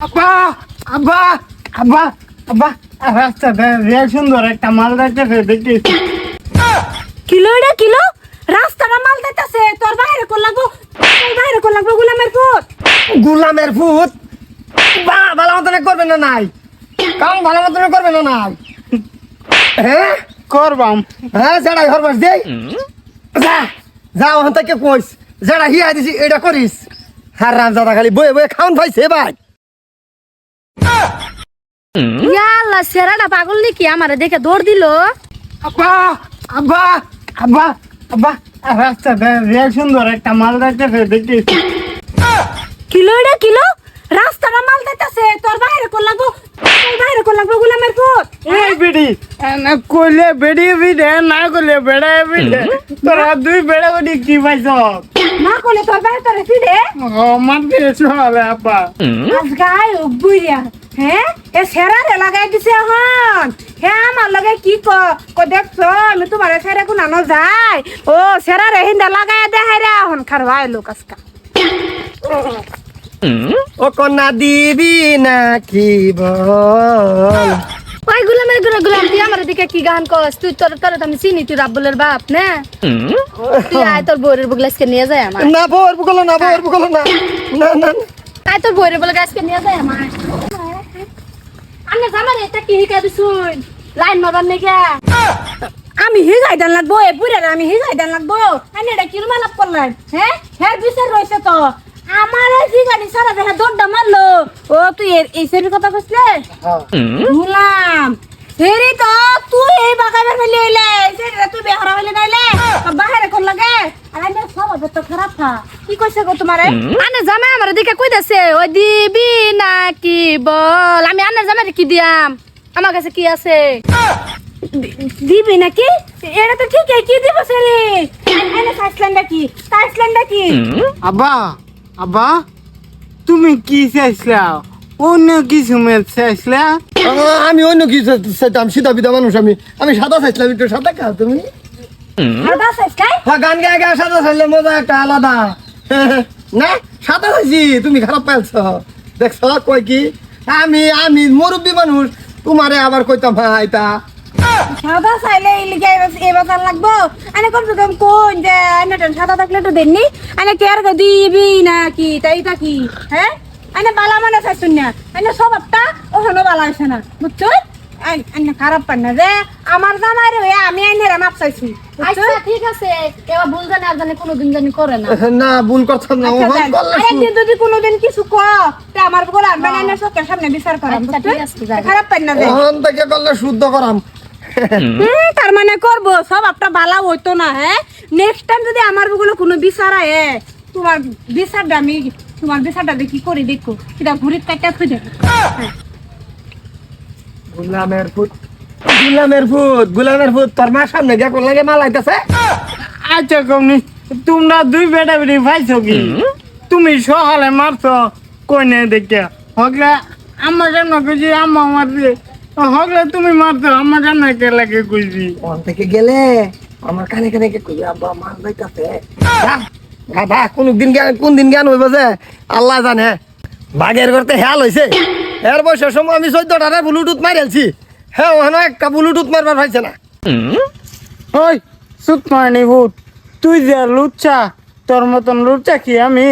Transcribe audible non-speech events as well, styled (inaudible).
আব্বা আব্বা আব্বা আব্বা রাস্তা রে সুন্দর একটা মাল যাইতেছে দেখি কিলো এটা কিলো? রাস্তাটা মাল দিতেছে তোর বাইরে কোন লাগবো? তোর বাইরে কোন লাগবো গুলামের পুত? গুলামের ভূত বা ভালো মতন করবে না নাই? কাম ভালো মতন করবে না নাই? হ্যাঁ করবাম। হ্যাঁ যেটা হরবাস দেই। যা যা ওখান থেকে কইস। যেটা হিয়া দিছি এটা করিস। হার রাম দাদা খালি বয়ে বয়ে খাউন পাইছে ভাই ইয়াল্লা সেরাটা পাগল নাকি? আমারে দেখে দৌড় দিল। আব্বা আব্বা আব্বা আব্বা রাস্তা রে সুন্দর একটা মাল যাইতেছে দেখি কিলো এটা কিলো রাস্তাটা মাল দিতেছে তোর বাইরে করলাম তোর বাইরে করলাম গুলামের পুত। এই বিড়ি না কইলে বেড়ি বিড়ে না কইলে বেড়ে বিড়ে তোরা দুই বেড়ে বেড়ি কি পাইছ? না করলে তোর বাইরে তোর ফিরে ও মানতে চলে আপা আজ গায় বুইয়া হ্যাঁ এ সেরারে লাগাই দিছে এখন। হ্যাঁ আমার লগে কি ক ক দেখছ আমি তোমার সেরা কোনানো যাই। ও সেরারে হিন্দা লাগাই দেখাই রে এখন খারবাই লোক আজকা। ও কন্যা দিবি নাকি বল? ওই গুলামেরগুলা গুলাম তুই আমার দিকে কি গান কস? তুই তোর তোর আমি চিনি তুই রাব্বুলের বাপ না? তুই আয় তোর বউরের বুগলাসকে নিয়ে যায় আমার। না বোর বুকলো না বোর বুকলো না। না না না। আয় তোর বউরের বুগলাসকে নিয়ে যায় আমার। আমি জামার এটা কি হিকা দিছুন? লাইন মারার নেগা আমি হিগাই দেন লাগবো এ পুরে আমি হিগাই দেন লাগবো। আমি এটা কি রুমা লাভ করলেন হ্যাঁ? হ্যাঁ বিচার রয়েছে তো। আমার জিগানি সারা দেখা দৌড়টা মারলো ও তুই এর- এই সেরির কথা কইছিলে? শুনলাম সেরি তো তুই এই বাগানের ফেলে হইলে সেরিটা তুই বেহরা হইলে নাইলে বাহিরে কোন লাগে। আর আমি সব তো খারাপ থা। কি কইছে গো তোমারে? আনে জামাই আমার দিকে কই দেছে ওই দিবি নাকি বল? আমি আনে জামাই কি দিয়াম? আমার কাছে কি আছে? দিবি নাকি? এটা তো ঠিক কি দিব সেরি এনে সাইসলেন নাকি? সাইসলেন নাকি? আব্বা আব্বা তুমি কি চাইছিলা? অন্য কিছু মেল চাইছিলা? আমি অন্য কি চাইতাম সিধা বিধা মানুষ আমি। আমি সাদা চাইছিলাম একটু সাদা খা তুমি। সাদা হ্যাঁ গান গায়ে গায়ে সাদা চাইলে মজা একটা আলাদা। (laughs) না সাদা চাইছি তুমি খারাপ পাইছ। দেখছ কই কি? আমি আমি মুরব্বী মানুষ তোমারে আবার কইতাম হ্যাঁ এটা সাদা চাইলে ইলিগে এবার লাগবো। আনে কম সে কম কোন যে আনে টেন সাদা থাকলে তো দেননি। আনে কেয়ার দিবি নাকি তাই তা কি হ্যাঁ? আনে বালা মানে চাইছুন না। আনে স্বভাবটা ওখানে বালা হয়েছে না। বুঝছ? আনে খারাপ পান না যে আমার জামাই রে আমি আইনে মাপ চাইছি। আচ্ছা ঠিক আছে। এবার ভুল জানে আর জানে কোনোদিন জানি করে না। না ভুল করতাম না ওহন করলে শু- যদি কোনোদিন কিছু ক তা আমার বলে আনবেন আইনে চোখের সামনে বিচার করাম আচ্ছা, ঠিক আছে, খারাপ পান না যে। ওহন থেকে করলে শুদ্ধ করাম। হুম, তার মানে করব। সব আপনার ভালো হইতো না হ্যাঁ? নেক্সট টাইম যদি আমার বগুলো কোনো বিচার আয় তোমার বিচারটা আমি তোমার বিচারটা দেখি করি দেখো সেটা ঘুরি কাটা থুই দেখো গুলামের ফুট গুলামের ফুট গুলামের ফুট তোর মার সামনে গিয়া কোন লাগে মাল আইতাছে? আচ্ছা কমনি তোমরা দুই বেড়া বেড়ি পাইছো কি? তুমি সকালে মারছো কই নাই দেখে হকলে আমার সামনে কইছি আম্মা মারছে। হকলে তুমি মারছো আমার সামনে কে লাগে কইছি ওখান থেকে গেলে? আমার কানে কানে কে কই আব্বা মাল যাইতাছে কোন যে আল্লাহ জানে। বাঘের ঘরতে হেয়াল হয়েছে এর বয়সের সময় আমি চোদ্দটা ব্লুটুথ মারিয়েছি হ্যাঁ ওখানে একটা ব্লুটুথ মারবার পাইছে না। তুই যে লুচ্চা তোর মতন লুচ্চা কি আমি?